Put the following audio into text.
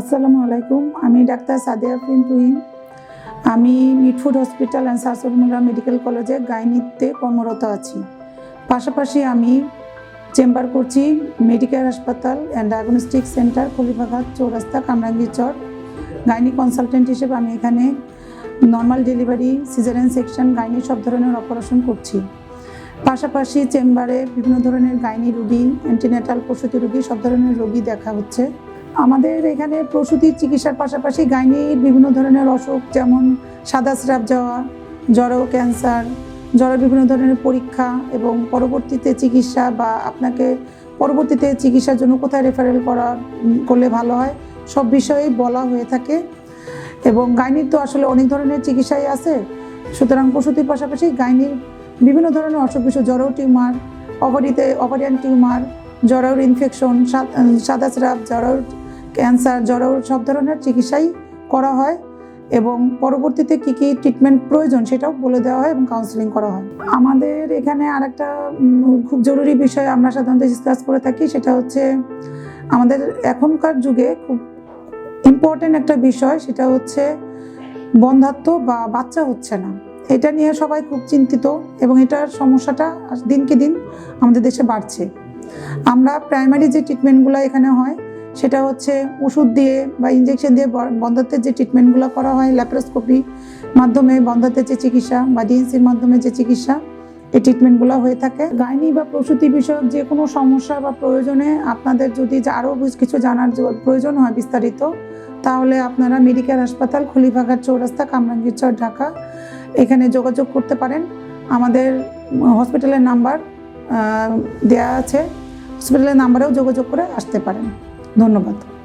আসসালামু আলাইকুম। আমি ডাক্তার সাদিয়া আফরিন তুহিন। আমি মিটফুড হসপিটাল অ্যান্ড সারসরমুল্লা মেডিকেল কলেজে গাইনিতে কর্মরত আছি। পাশাপাশি আমি চেম্বার করছি মেডিকেল হাসপাতাল অ্যান্ড ডায়াগনস্টিক সেন্টার খলিফাঘাট চৌরাস্তা কামরাঙ্গীচর গাইনি কনসালটেন্ট হিসেবে আমি এখানে normal delivery caesarean section gynae সব ধরনের অপারেশন করছি। পাশাপাশি চেম্বারে বিভিন্ন ধরনের গাইনি রুগী অ্যান্টিনেটাল প্রসূতি রুগী সব ধরনের রোগী দেখা হচ্ছে। আমাদের এখানে প্রসূতির চিকিৎসার পাশাপাশি গাইনির বিভিন্ন ধরনের অসুখ, যেমন সাদা স্রাব যাওয়া জ্বর ক্যান্সার জড়ো বিভিন্ন ধরনের পরীক্ষা এবং পরবর্তীতে চিকিৎসা বা আপনাকে পরবর্তীতে চিকিৎসার জন্য কোথায় রেফারেল করা করলে ভালো হয়, সব বিষয়েই বলা হয়ে থাকে। এবং গাইনির তো আসলে অনেক ধরনের চিকিৎসাই আছে। সুতরাং প্রসূতির পাশাপাশি গাইনির বিভিন্ন ধরনের অসুখ বিসুখ জড়ো টিউমার অভারিতে অভারিয়ান টিউমার জরাউর ইনফেকশন সাদা স্রাব জরাউর ক্যান্সার, জ্বর সব ধরনের চিকিৎসাই করা হয় এবং পরবর্তীতে কী কী ট্রিটমেন্ট প্রয়োজন সেটাও বলে দেওয়া হয় এবং কাউন্সিলিং করা হয়। আমাদের এখানে আরেকটা খুব জরুরি বিষয় আমরা সাধারণত ডিসকাস করে থাকি সেটা হচ্ছে আমাদের এখনকার যুগে খুব ইম্পর্টেন্ট একটা বিষয় সেটা হচ্ছে বন্ধাত্ম বা বাচ্চা হচ্ছে না। এটা নিয়ে সবাই খুব চিন্তিত এবং এটার সমস্যাটা দিনকে দিন আমাদের দেশে বাড়ছে। আমরা প্রাইমারি যে ট্রিটমেন্টগুলো এখানে হয় সেটা হচ্ছে ওষুধ দিয়ে বা ইঞ্জেকশন দিয়ে বন্ধাত্বের যে ট্রিটমেন্টগুলো করা হয় ল্যাপারোস্কোপি মাধ্যমে বন্ধাত্বের যে চিকিৎসা বা ডিএনসির মাধ্যমে যে চিকিৎসা, এই ট্রিটমেন্টগুলো হয়ে থাকে। গাইনি বা প্রসূতি বিষয়ক যে কোনো সমস্যা বা প্রয়োজনে আপনাদের যদি আরও কিছু জানার প্রয়োজন হয় বিস্তারিত, তাহলে আপনারা মেডিকেল হাসপাতাল, খলিফাঘাট চৌরাস্তা কামরাঙ্গীরচর ঢাকা এখানে যোগাযোগ করতে পারেন। আমাদের হসপিটালের নাম্বার দেয়া আছে। হসপিটালের নাম্বারেও যোগাযোগ করে আসতে পারেন। ধন্যবাদ।